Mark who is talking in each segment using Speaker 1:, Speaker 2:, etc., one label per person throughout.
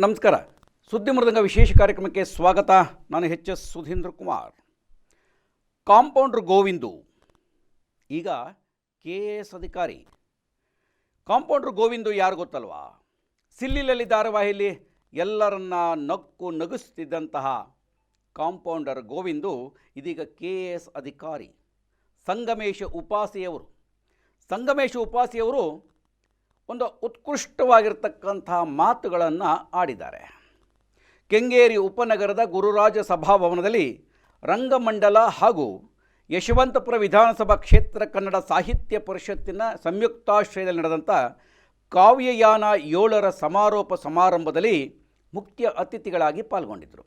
Speaker 1: ನಮಸ್ಕಾರ. ಸುದ್ದಿ ಮೃದಂಗ ವಿಶೇಷ ಕಾರ್ಯಕ್ರಮಕ್ಕೆ ಸ್ವಾಗತ. ನಾನು H S Sudheendra Kumar. Compounder Govindu. ಈಗ ಕೆ ಎ ಎಸ್ ಅಧಿಕಾರಿ. ಕಾಂಪೌಂಡರ್ ಗೋವಿಂದು ಯಾರು ಗೊತ್ತಲ್ವಾ? ಸಿಲ್ಲಿಲಲ್ಲಿ ಧಾರಾವಾಹಿಯಲ್ಲಿ ಎಲ್ಲರನ್ನ ನಕ್ಕು ನಗಿಸ್ತಿದ್ದಂತಹ ಕಾಂಪೌಂಡರ್ ಗೋವಿಂದು, ಇದೀಗ ಕೆ ಎ ಎಸ್ ಅಧಿಕಾರಿ. ಸಂಗಮೇಶ ಉಪಾಸಿಯವರು. ಸಂಗಮೇಶ ಉಪಾಸಿಯವರು ಒಂದು ಉತ್ಕೃಷ್ಟವಾಗಿರ್ತಕ್ಕಂಥ ಮಾತುಗಳನ್ನು ಆಡಿದ್ದಾರೆ. ಕೆಂಗೇರಿ ಉಪನಗರದ ಗುರುರಾಜ ಸಭಾಭವನದಲ್ಲಿ ರಂಗಮಂಡಲ ಹಾಗೂ ಯಶವಂತಪುರ ವಿಧಾನಸಭಾ ಕ್ಷೇತ್ರ ಕನ್ನಡ ಸಾಹಿತ್ಯ ಪರಿಷತ್ತಿನ ಸಂಯುಕ್ತಾಶ್ರಯದಲ್ಲಿ ನಡೆದಂಥ ಕಾವ್ಯಯಾನ ಏಳರ ಸಮಾರೋಪ ಸಮಾರಂಭದಲ್ಲಿ ಮುಖ್ಯ ಅತಿಥಿಗಳಾಗಿ ಪಾಲ್ಗೊಂಡಿದ್ದರು.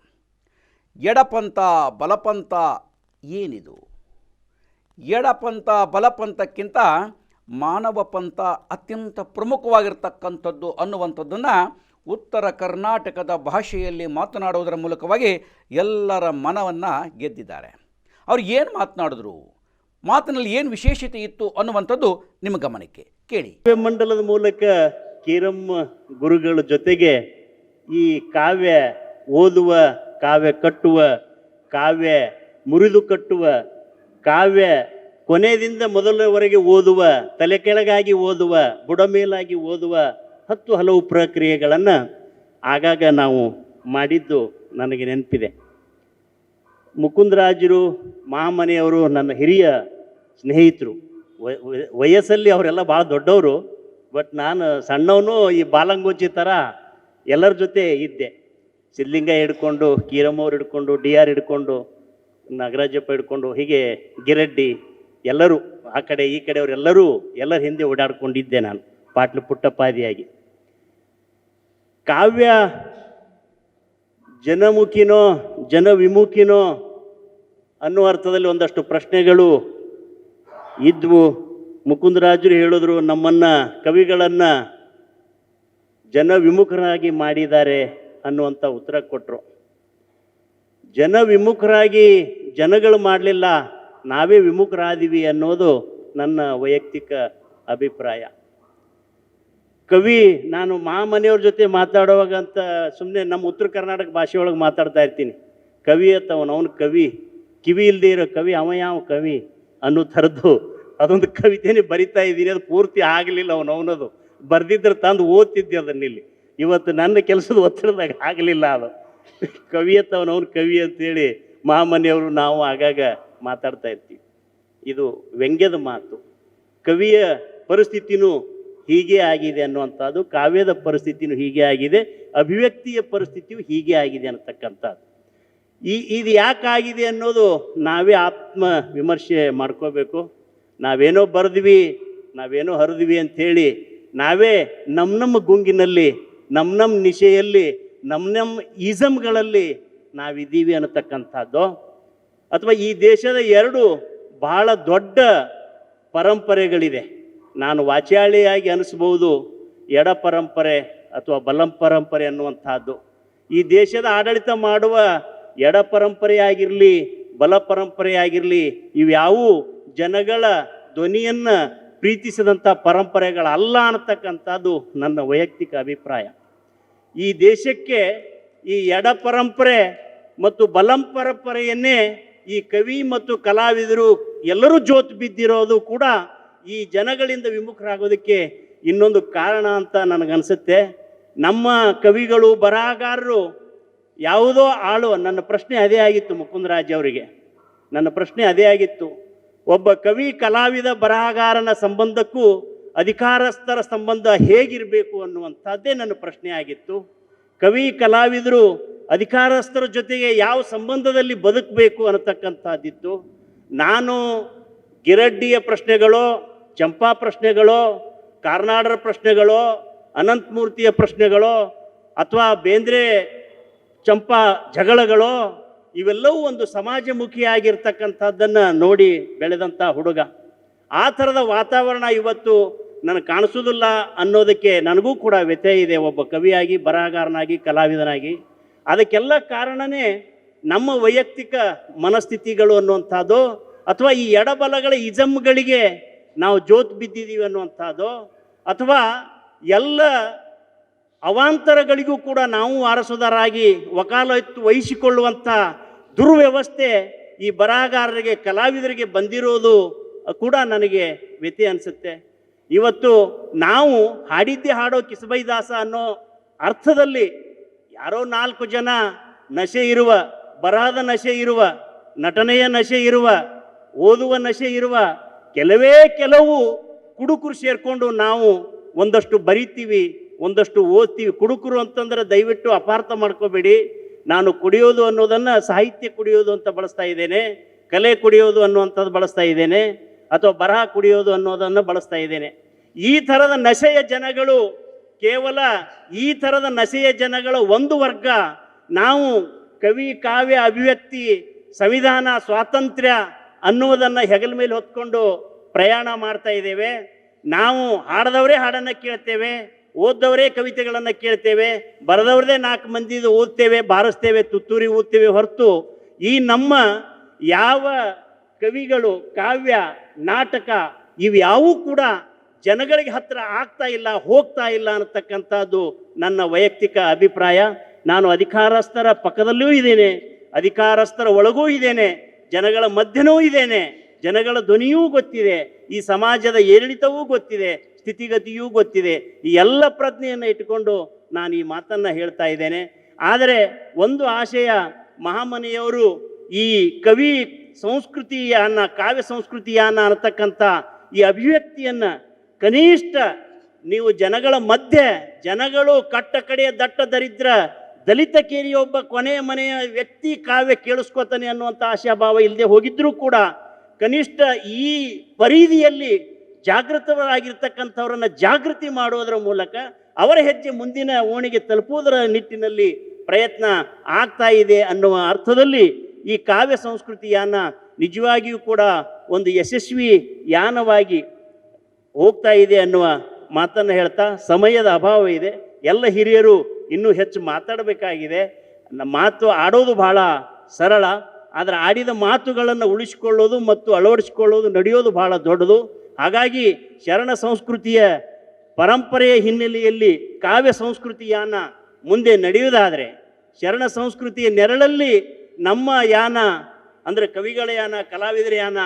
Speaker 1: ಎಡಪಂಥ, ಬಲಪಂಥ ಏನಿದು? ಎಡಪಂಥ, ಬಲಪಂಥಕ್ಕಿಂತ ಮಾನವ ಪಂಥ ಅತ್ಯಂತ ಪ್ರಮುಖವಾಗಿರ್ತಕ್ಕಂಥದ್ದು ಅನ್ನುವಂಥದ್ದನ್ನು ಉತ್ತರ ಕರ್ನಾಟಕದ ಭಾಷೆಯಲ್ಲಿ ಮಾತನಾಡುವುದರ ಮೂಲಕವಾಗಿ ಎಲ್ಲರ ಮನವನ್ನು ಗೆದ್ದಿದ್ದಾರೆ. ಅವ್ರು ಏನು ಮಾತನಾಡಿದ್ರು? ಮಾತಿನಲ್ಲಿ ಏನು ವಿಶೇಷತೆ ಇತ್ತು ಅನ್ನುವಂಥದ್ದು ನಿಮ್ಮ ಗಮನಕ್ಕೆ ಕೇಳಿ.
Speaker 2: ಮಂಡಲದ ಮೂಲಕ ಕಿರಮ್ಮ ಗುರುಗಳ ಜೊತೆಗೆ ಈ ಕಾವ್ಯ ಓದುವ, ಕಾವ್ಯ ಕಟ್ಟುವ, ಕಾವ್ಯ ಮುರಿದು ಕಟ್ಟುವ, ಕಾವ್ಯ ಕೊನೆಯಿಂದ ಮೊದಲವರೆಗೆ ಓದುವ ತಲೆ ಕೆಳಗಾಗಿ ಓದುವ, ಬುಡಮೇಲಾಗಿ ಓದುವ ಹತ್ತು ಹಲವು ಪ್ರಕ್ರಿಯೆಗಳನ್ನು ಆಗಾಗ ನಾವು ಮಾಡಿದ್ದು ನನಗೆ ನೆನಪಿದೆ. ಮುಕುಂದರಾಜರು, ಮಾಮನೆಯವರು, ನನ್ನ ಹಿರಿಯ ಸ್ನೇಹಿತರು, ವಯ- ವಯ- ವಯಸ್ಸಲ್ಲಿ ಅವರೆಲ್ಲ ಭಾಳ ದೊಡ್ಡವರು, ಬಟ್ ನಾನು ಸಣ್ಣವನು ಈ ಬಾಲಂಗೋಚಿ ಥರ ಎಲ್ಲರ ಜೊತೆ ಇದ್ದೆ. ಸಿದ್ಲಿಂಗ ಹಿಡ್ಕೊಂಡು, ಕೀರಮ್ಮವ್ರು ಹಿಡ್ಕೊಂಡು, ಡಿ ಆರ್ ಹಿಡ್ಕೊಂಡು, ನಾಗರಾಜಪ್ಪ ಹಿಡ್ಕೊಂಡು, ಹೀಗೆ ಗಿರಡ್ಡಿ ಎಲ್ಲರೂ, ಆ ಕಡೆ ಈ ಕಡೆಯವರೆಲ್ಲರೂ ಎಲ್ಲರ ಹಿಂದೆ ಓಡಾಡ್ಕೊಂಡಿದ್ದೆ ನಾನು, ಪಾಟ್ಲು ಪುಟ್ಟಪ್ಪಾದಿಯಾಗಿ ಕಾವ್ಯ ಜನಮುಖಿನೋ, ಜನವಿಮುಖಿನೋ ಅನ್ನುವ ಅರ್ಥದಲ್ಲಿ ಒಂದಷ್ಟು ಪ್ರಶ್ನೆಗಳು ಇದ್ವು. ಮುಕುಂದರಾಜರು ಹೇಳಿದ್ರು, ನಮ್ಮನ್ನ, ಕವಿಗಳನ್ನ ಜನವಿಮುಖರಾಗಿ ಮಾಡಿದ್ದಾರೆ ಅನ್ನುವಂಥ ಉತ್ತರ ಕೊಟ್ಟರು ಜನವಿಮುಖರಾಗಿ ಜನಗಳು ಮಾಡಲಿಲ್ಲ ನಾವೇ ವಿಮುಖರಾದೀವಿ ಅನ್ನೋದು ನನ್ನ ವೈಯಕ್ತಿಕ ಅಭಿಪ್ರಾಯ. ಕವಿ, ನಾನು ಮಾಮನೆಯವ್ರ ಜೊತೆ ಮಾತಾಡುವಾಗ ಅಂತ ಸುಮ್ಮನೆ ನಮ್ಮ ಉತ್ತರ ಕರ್ನಾಟಕ ಭಾಷೆಯೊಳಗೆ ಮಾತಾಡ್ತಾ ಇರ್ತೀನಿ. ಕವಿ ಅಂತವನು ಅವನು ಕವಿ. ಕಿವಿ ಇಲ್ಲದೆ ಇರೋ ಕವಿ, ಅವ ಯಾವ ಕವಿ ಅನ್ನೋ ಥರದ್ದು ಅದೊಂದು ಕವಿತೆನೇ ಬರಿತಾ ಇದ್ದೀನಿ. ಅದು ಪೂರ್ತಿ ಆಗಲಿಲ್ಲ ಅವನು, ಅವನದು. ಬರ್ದಿದ್ರೆ ತಂದು ಓದ್ತಿದ್ದೆ ಅದನ್ನ ಇಲ್ಲಿ. ಇವತ್ತು ನನ್ನ ಕೆಲಸದ ಒತ್ತಡದಾಗ ಆಗಲಿಲ್ಲ ಅದು. ಕವಿ ಅಂತ ಅವನು ಕವಿ ಅಂತೇಳಿ ಮಹಾಮನೆಯವರು ನಾವು ಆಗಾಗ ಮಾತಾಡ್ತಾ ಇರ್ತೀವಿ. ಇದು ವ್ಯಂಗ್ಯದ ಮಾತು. ಕವಿಯ ಪರಿಸ್ಥಿತಿನೂ ಹೀಗೆ ಆಗಿದೆ ಅನ್ನುವಂಥದ್ದು, ಕಾವ್ಯದ ಪರಿಸ್ಥಿತಿನೂ ಹೀಗೆ ಆಗಿದೆ, ಅಭಿವ್ಯಕ್ತಿಯ ಪರಿಸ್ಥಿತಿಯು ಹೀಗೆ ಆಗಿದೆ ಅನ್ನತಕ್ಕಂಥದ್ದು. ಈ, ಇದು ಯಾಕಾಗಿದೆ ಅನ್ನೋದು ನಾವೇ ಆತ್ಮ ವಿಮರ್ಶೆ ಮಾಡ್ಕೋಬೇಕು. ನಾವೇನೋ ಬರೆದ್ವಿ, ನಾವೇನೋ ಹರಿದ್ವಿ ಅಂಥೇಳಿ ನಾವೇ ನಮ್ಮ ನಮ್ಮ ಗುಂಗಿನಲ್ಲಿ ನಮ್ಮ ನಮ್ಮ ನಿಶೆಯಲ್ಲಿ ನಮ್ಮ ನಮ್ಮ ಈಸಮ್ಗಳಲ್ಲಿ ನಾವಿದ್ದೀವಿ ಅನ್ನತಕ್ಕಂಥದ್ದು ಅಥವಾ ಈ ದೇಶದ ಎರಡು ಬಹಳ ದೊಡ್ಡ ಪರಂಪರೆಗಳಿದೆ. ನಾನು ವಾಚಾಳಿಯಾಗಿ ಅನಿಸ್ಬೋದು ಎಡ ಪರಂಪರೆ ಅಥವಾ ಬಲಂ ಪರಂಪರೆ ಅನ್ನುವಂಥದ್ದು. ಈ ದೇಶದ ಆಡಳಿತ ಮಾಡುವ ಎಡ ಪರಂಪರೆಯಾಗಿರಲಿ, ಬಲ ಪರಂಪರೆಯಾಗಿರಲಿ, ಇವ್ಯಾವು ಜನಗಳ ಧ್ವನಿಯನ್ನು ಪ್ರೀತಿಸಿದಂಥ ಪರಂಪರೆಗಳಲ್ಲ ಅನ್ನತಕ್ಕಂಥದ್ದು ನನ್ನ ವೈಯಕ್ತಿಕ ಅಭಿಪ್ರಾಯ. ಈ ದೇಶಕ್ಕೆ ಈ ಎಡ ಪರಂಪರೆ ಮತ್ತು ಬಲಂ ಪರಂಪರೆಯನ್ನೇ ಈ ಕವಿ ಮತ್ತು ಕಲಾವಿದರು ಎಲ್ಲರೂ ಜೋತು ಬಿದ್ದಿರೋದು ಕೂಡ ಈ ಜನಗಳಿಂದ ವಿಮುಖರಾಗೋದಕ್ಕೆ ಇನ್ನೊಂದು ಕಾರಣ ಅಂತ ನನಗನ್ಸುತ್ತೆ. ನಮ್ಮ ಕವಿಗಳು, ಬರಹಗಾರರು ಯಾವುದೋ ಆಳು, ನನ್ನ ಪ್ರಶ್ನೆ ಅದೇ ಆಗಿತ್ತು ಮುಕುಂದರಾಜ್ ಅವರಿಗೆ. ನನ್ನ ಪ್ರಶ್ನೆ ಅದೇ ಆಗಿತ್ತು. ಒಬ್ಬ ಕವಿ, ಕಲಾವಿದ, ಬರಹಗಾರನ ಸಂಬಂಧಕ್ಕೂ ಅಧಿಕಾರಸ್ಥರ ಸಂಬಂಧ ಹೇಗಿರಬೇಕು ಅನ್ನುವಂಥದ್ದೇ ನನ್ನ ಪ್ರಶ್ನೆ ಆಗಿತ್ತು. ಕವಿ, ಕಲಾವಿದರು ಅಧಿಕಾರಸ್ಥರ ಜೊತೆಗೆ ಯಾವ ಸಂಬಂಧದಲ್ಲಿ ಬದುಕಬೇಕು ಅನ್ನತಕ್ಕಂಥದ್ದಿತ್ತು. ನಾನು ಗಿರಡ್ಡಿಯ ಪ್ರಶ್ನೆಗಳು, ಚಂಪಾ ಪ್ರಶ್ನೆಗಳು, ಕಾರ್ನಾಡರ ಪ್ರಶ್ನೆಗಳು, ಅನಂತಮೂರ್ತಿಯ ಪ್ರಶ್ನೆಗಳು, ಅಥವಾ ಬೇಂದ್ರೆ ಚಂಪಾ ಜಗಳಗಳು, ಇವೆಲ್ಲವೂ ಒಂದು ಸಮಾಜಮುಖಿಯಾಗಿರ್ತಕ್ಕಂಥದ್ದನ್ನು ನೋಡಿ ಬೆಳೆದಂಥ ಹುಡುಗ. ಆ ಥರದ ವಾತಾವರಣ ಇವತ್ತು ನನಗೆ ಕಾಣಿಸೋದಿಲ್ಲ ಅನ್ನೋದಕ್ಕೆ ನನಗೂ ಕೂಡ ವ್ಯತ್ಯಯ ಇದೆ. ಒಬ್ಬ ಕವಿಯಾಗಿ, ಬರಹಗಾರನಾಗಿ, ಕಲಾವಿದನಾಗಿ. ಅದಕ್ಕೆಲ್ಲ ಕಾರಣನೇ ನಮ್ಮ ವೈಯಕ್ತಿಕ ಮನಸ್ಥಿತಿಗಳು ಅನ್ನುವಂಥದ್ದು ಅಥವಾ ಈ ಎಡಬಲಗಳ ಇಜಮ್ಗಳಿಗೆ ನಾವು ಜೋತ್ ಬಿದ್ದಿದ್ದೀವಿ ಅನ್ನುವಂಥದ್ದು ಅಥವಾ ಎಲ್ಲ ಅವಾಂತರಗಳಿಗೂ ಕೂಡ ನಾವು ವಾರಸುದಾರಾಗಿ ವಕಾಲತ್ತು ವಹಿಸಿಕೊಳ್ಳುವಂಥ ದುರ್ವ್ಯವಸ್ಥೆ ಈ ಬರಹಗಾರರಿಗೆ, ಕಲಾವಿದರಿಗೆ ಬಂದಿರೋದು ಕೂಡ ನನಗೆ ವ್ಯತಿ ಅನಿಸುತ್ತೆ. ಇವತ್ತು ನಾವು ಹಾಡಿದ್ದೆ ಹಾಡೋ ಕಿಸಬೈದಾಸ ಅನ್ನೋ ಅರ್ಥದಲ್ಲಿ ಯಾರೋ ನಾಲ್ಕು ಜನ ನಶೆ ಇರುವ, ಬರಹದ ನಶೆ ಇರುವ, ನಟನೆಯ ನಶೆ ಇರುವ, ಓದುವ ನಶೆ ಇರುವ, ಕೆಲವೇ ಕೆಲವು ಕುಡುಕರು ಸೇರಿಕೊಂಡು ನಾವು ಒಂದಷ್ಟು ಬರಿತೀವಿ, ಒಂದಷ್ಟು ಓದ್ತೀವಿ. ಕುಡುಕರು ಅಂತಂದ್ರೆ ದಯವಿಟ್ಟು ಅಪಾರ್ಥ ಮಾಡ್ಕೋಬೇಡಿ. ನಾನು ಕುಡಿಯೋದು ಅನ್ನೋದನ್ನು ಸಾಹಿತ್ಯ ಕುಡಿಯೋದು ಅಂತ ಬಳಸ್ತಾ ಇದ್ದೇನೆ, ಕಲೆ ಕುಡಿಯೋದು ಅನ್ನುವಂಥದ್ದು ಬಳಸ್ತಾ ಇದ್ದೇನೆ, ಅಥವಾ ಬರಹ ಕುಡಿಯೋದು ಅನ್ನೋದನ್ನು ಬಳಸ್ತಾ ಇದ್ದೇನೆ. ಈ ಥರದ ನಶೆಯ ಜನಗಳು ಕೇವಲ ಈ ಥರದ ನಸೆಯ ಜನಗಳ ಒಂದು ವರ್ಗ, ನಾವು ಕವಿ, ಕಾವ್ಯ, ಅಭಿವ್ಯಕ್ತಿ, ಸಂವಿಧಾನ, ಸ್ವಾತಂತ್ರ್ಯ ಅನ್ನುವುದನ್ನು ಹೆಗಲ ಮೇಲೆ ಹೊತ್ಕೊಂಡು ಪ್ರಯಾಣ ಮಾಡ್ತಾ ಇದ್ದೇವೆ. ನಾವು ಹಾಡದವರೇ ಹಾಡನ್ನು ಕೇಳ್ತೇವೆ, ಓದ್ದವರೇ ಕವಿತೆಗಳನ್ನು ಕೇಳ್ತೇವೆ, ಬರೆದವ್ರದೇ ನಾಲ್ಕು ಮಂದಿದು ಓದ್ತೇವೆ, ಬಾರಿಸ್ತೇವೆ, ತುತ್ತೂರಿ ಓದ್ತೇವೆ ಹೊರತು ಈ ನಮ್ಮ ಯಾವ ಕವಿಗಳು, ಕಾವ್ಯ, ನಾಟಕ ಇವ್ಯಾವೂ ಕೂಡ ಜನಗಳಿಗೆ ಹತ್ತಿರ ಆಗ್ತಾ ಇಲ್ಲ, ಹೋಗ್ತಾ ಇಲ್ಲ ಅನ್ನತಕ್ಕಂಥದ್ದು ನನ್ನ ವೈಯಕ್ತಿಕ ಅಭಿಪ್ರಾಯ. ನಾನು ಅಧಿಕಾರಸ್ಥರ ಪಕ್ಕದಲ್ಲೂ ಇದ್ದೇನೆ, ಅಧಿಕಾರಸ್ಥರ ಒಳಗೂ ಇದ್ದೇನೆ, ಜನಗಳ ಮಧ್ಯನೂ ಇದ್ದೇನೆ, ಜನಗಳ ಧ್ವನಿಯೂ ಗೊತ್ತಿದೆ, ಈ ಸಮಾಜದ ಏರಿಳಿತವೂ ಗೊತ್ತಿದೆ, ಸ್ಥಿತಿಗತಿಯೂ ಗೊತ್ತಿದೆ. ಈ ಎಲ್ಲ ಪ್ರಜ್ಞೆಯನ್ನು ಇಟ್ಟುಕೊಂಡು ನಾನು ಈ ಮಾತನ್ನು ಹೇಳ್ತಾ ಇದ್ದೇನೆ. ಆದರೆ ಒಂದು ಆಶಯ, ಮಹಾಮನೆಯವರು ಈ ಕವಿ ಸಂಸ್ಕೃತಿಯನ್ನ, ಕಾವ್ಯ ಸಂಸ್ಕೃತಿಯನ್ನ ಅನ್ನತಕ್ಕಂಥ ಈ ಅಭಿವ್ಯಕ್ತಿಯನ್ನು ಕನಿಷ್ಠ ನೀವು ಜನಗಳ ಮಧ್ಯೆ, ಜನಗಳು ಕಟ್ಟ ಕಡೆಯ ದಟ್ಟ ದರಿದ್ರ ದಲಿತ ಕೇರಿಯೊಬ್ಬ ಕೊನೆಯ ಮನೆಯ ವ್ಯಕ್ತಿ ಕಾವ್ಯ ಕೇಳಿಸ್ಕೋತಾನೆ ಅನ್ನುವಂಥ ಆಶಾಭಾವ ಇಲ್ಲದೆ ಹೋಗಿದ್ರೂ ಕೂಡ ಕನಿಷ್ಠ ಈ ಪರಿಧಿಯಲ್ಲಿ ಜಾಗೃತರಾಗಿರ್ತಕ್ಕಂಥವ್ರನ್ನ ಜಾಗೃತಿ ಮಾಡೋದರ ಮೂಲಕ ಅವರ ಹೆಜ್ಜೆ ಮುಂದಿನ ಓಣಿಗೆ ತಲುಪುವುದರ ನಿಟ್ಟಿನಲ್ಲಿ ಪ್ರಯತ್ನ ಆಗ್ತಾ ಇದೆ ಅನ್ನುವ ಅರ್ಥದಲ್ಲಿ ಈ ಕಾವ್ಯ ಸಂಸ್ಕೃತಿ ಯಾನ ನಿಜವಾಗಿಯೂ ಕೂಡ ಒಂದು ಯಶಸ್ವಿ ಯಾನವಾಗಿ ಹೋಗ್ತಾ ಇದೆ ಅನ್ನುವ ಮಾತನ್ನು ಹೇಳ್ತಾ ಸಮಯದ ಅಭಾವ ಇದೆ. ಎಲ್ಲ ಹಿರಿಯರು ಇನ್ನೂ ಹೆಚ್ಚು ಮಾತಾಡಬೇಕಾಗಿದೆ. ನಮ್ಮ ಮಾತು ಆಡೋದು ಬಹಳ ಸರಳ, ಆದರೆ ಆಡಿದ ಮಾತುಗಳನ್ನು ಉಳಿಸಿಕೊಳ್ಳೋದು ಮತ್ತು ಅಳವಡಿಸಿಕೊಳ್ಳೋದು, ನಡೆಯೋದು ಬಹಳ ದೊಡ್ಡದು. ಹಾಗಾಗಿ ಶರಣ ಸಂಸ್ಕೃತಿಯ ಪರಂಪರೆಯ ಹಿನ್ನೆಲೆಯಲ್ಲಿ ಕಾವ್ಯ ಸಂಸ್ಕೃತಿಯಾನ ಮುಂದೆ ನಡೆಯುವುದಾದರೆ, ಶರಣ ಸಂಸ್ಕೃತಿಯ ನೆರಳಲ್ಲಿ ನಮ್ಮ ಯಾನ, ಅಂದರೆ ಕವಿಗಳ ಯಾನ, ಕಲಾವಿದರ ಯಾನ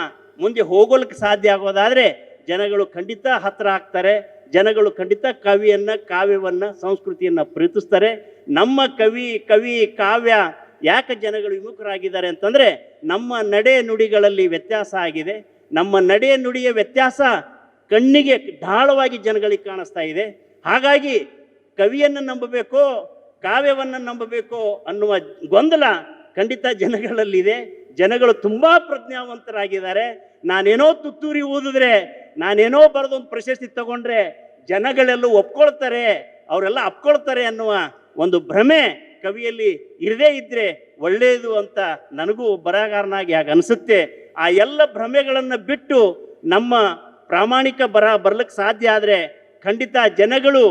Speaker 2: ಮುಂದೆ ಹೋಗೋಲಿಕ್ಕೆ ಸಾಧ್ಯ ಆಗೋದಾದರೆ ಜನಗಳು ಖಂಡಿತ ಹತ್ತಿರ ಆಗ್ತಾರೆ, ಜನಗಳು ಖಂಡಿತ ಕವಿಯನ್ನು, ಕಾವ್ಯವನ್ನು, ಸಂಸ್ಕೃತಿಯನ್ನು ಪ್ರೀತಿಸ್ತಾರೆ. ನಮ್ಮ ಕವಿ ಕವಿ, ಕಾವ್ಯ ಯಾಕೆ ಜನಗಳು ವಿಮುಖರಾಗಿದ್ದಾರೆ ಅಂತಂದರೆ, ನಮ್ಮ ನಡೆ ನುಡಿಗಳಲ್ಲಿ ವ್ಯತ್ಯಾಸ ಆಗಿದೆ. ನಮ್ಮ ನಡೆ ನುಡಿಯ ವ್ಯತ್ಯಾಸ ಕಣ್ಣಿಗೆ ಢಾಳವಾಗಿ ಜನಗಳಿಗೆ ಕಾಣಿಸ್ತಾ ಇದೆ. ಹಾಗಾಗಿ ಕವಿಯನ್ನು ನಂಬಬೇಕೋ, ಕಾವ್ಯವನ್ನು ನಂಬಬೇಕೋ ಅನ್ನುವ ಗೊಂದಲ ಖಂಡಿತ ಜನಗಳಲ್ಲಿದೆ. ಜನಗಳು ತುಂಬ ಪ್ರಜ್ಞಾವಂತರಾಗಿದ್ದಾರೆ. ನಾನೇನೋ ತುತ್ತೂರಿ ಓದಿದ್ರೆ ನಾನೇನೋ ಬರೆದೊಂದು ಪ್ರಶಸ್ತಿ ತಗೊಂಡ್ರೆ ಜನಗಳೆಲ್ಲ ಒಪ್ಕೊಳ್ತಾರೆ, ಅವರೆಲ್ಲ ಅಪ್ಕೊಳ್ತಾರೆ ಅನ್ನುವ ಒಂದು ಭ್ರಮೆ ಕವಿಯಲ್ಲಿ ಇರದೇ ಇದ್ರೆ ಒಳ್ಳೆಯದು ಅಂತ ನನಗೂ ಬರಹಗಾರನಾಗಿ ಹಾಗೆ ಅನಿಸುತ್ತೆ. ಆ ಎಲ್ಲ ಭ್ರಮೆಗಳನ್ನು ಬಿಟ್ಟು ನಮ್ಮ ಪ್ರಾಮಾಣಿಕ ಬರ ಬರ್ಲಿಕ್ಕೆ ಸಾಧ್ಯ ಆದರೆ ಖಂಡಿತ ಜನಗಳು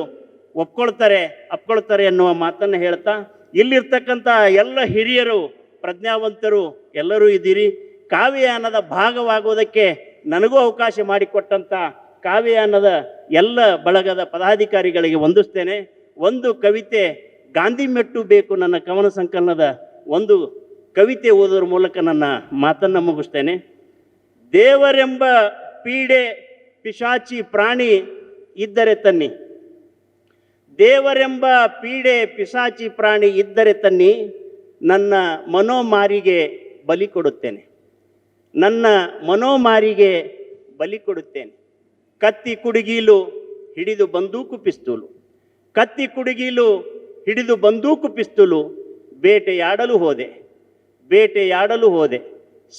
Speaker 2: ಒಪ್ಕೊಳ್ತಾರೆ, ಅಪ್ಕೊಳ್ತಾರೆ ಅನ್ನುವ ಮಾತನ್ನು ಹೇಳ್ತಾ ಇಲ್ಲಿರ್ತಕ್ಕಂಥ ಎಲ್ಲ ಹಿರಿಯರು, ಪ್ರಜ್ಞಾವಂತರು ಎಲ್ಲರೂ ಇದ್ದೀರಿ. ಕಾವ್ಯಯಾನದ ಭಾಗವಾಗುವುದಕ್ಕೆ ನನಗೂ ಅವಕಾಶ ಮಾಡಿಕೊಟ್ಟಂಥ ಅನ್ನದ ಎಲ್ಲ ಬಳಗದ ಪದಾಧಿಕಾರಿಗಳಿಗೆ ವಂದಿಸ್ತೇನೆ. ಒಂದು ಕವಿತೆ ಗಾಂಧಿ ಮೆಟ್ಟು ಬೇಕು ನನ್ನ ಕವನ ಸಂಕಲನದ ಒಂದು ಕವಿತೆ ಓದೋದ್ರ ಮೂಲಕ ನನ್ನ ಮಾತನ್ನು ಮುಗಿಸ್ತೇನೆ. ದೇವರೆಂಬ ಪೀಡೆ ಪಿಶಾಚಿ ಪ್ರಾಣಿ ಇದ್ದರೆ ತನ್ನಿ. ದೇವರೆಂಬ ಪೀಡೆ ಪಿಶಾಚಿ ಪ್ರಾಣಿ ಇದ್ದರೆ ತನ್ನಿ. ನನ್ನ ಮನೋಮಾರಿಗೆ ಬಲಿ ಕೊಡುತ್ತೇನೆ. ನನ್ನ ಮನೋಮಾರಿಗೆ ಬಲಿ ಕೊಡುತ್ತೇನೆ. ಕತ್ತಿ ಕುಡುಗೀಲು ಹಿಡಿದು ಬಂದೂಕು ಪಿಸ್ತೂಲು. ಕತ್ತಿ ಕುಡುಗೀಲು ಹಿಡಿದು ಬಂದೂಕು ಪಿಸ್ತೂಲು ಬೇಟೆಯಾಡಲು ಹೋದೆ. ಬೇಟೆಯಾಡಲು ಹೋದೆ.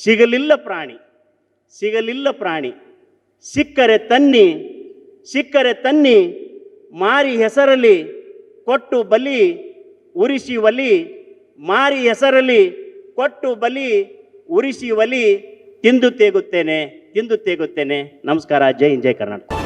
Speaker 2: ಸಿಗಲಿಲ್ಲ ಪ್ರಾಣಿ. ಸಿಗಲಿಲ್ಲ ಪ್ರಾಣಿ. ಸಿಕ್ಕರೆ ತನ್ನಿ ಸಿಕ್ಕರೆ ತನ್ನಿ, ಮಾರಿ ಹೆಸರಲ್ಲಿ ಕೊಟ್ಟು ಬಲಿ, ಉರಿಸಿ ಒಲಿ, ಮಾರಿ ಹೆಸರಲ್ಲಿ ಕೊಟ್ಟು ಬಲಿ, ಉರಿಸಿ ಒಲಿ ತಿಂದು ತೇಗುತ್ತೇನೆ ತಿಂದು ತೇಗುತ್ತೇನೆ. ನಮಸ್ಕಾರ ಜೈ ಜೈ ಕರ್ನಾಟಕ.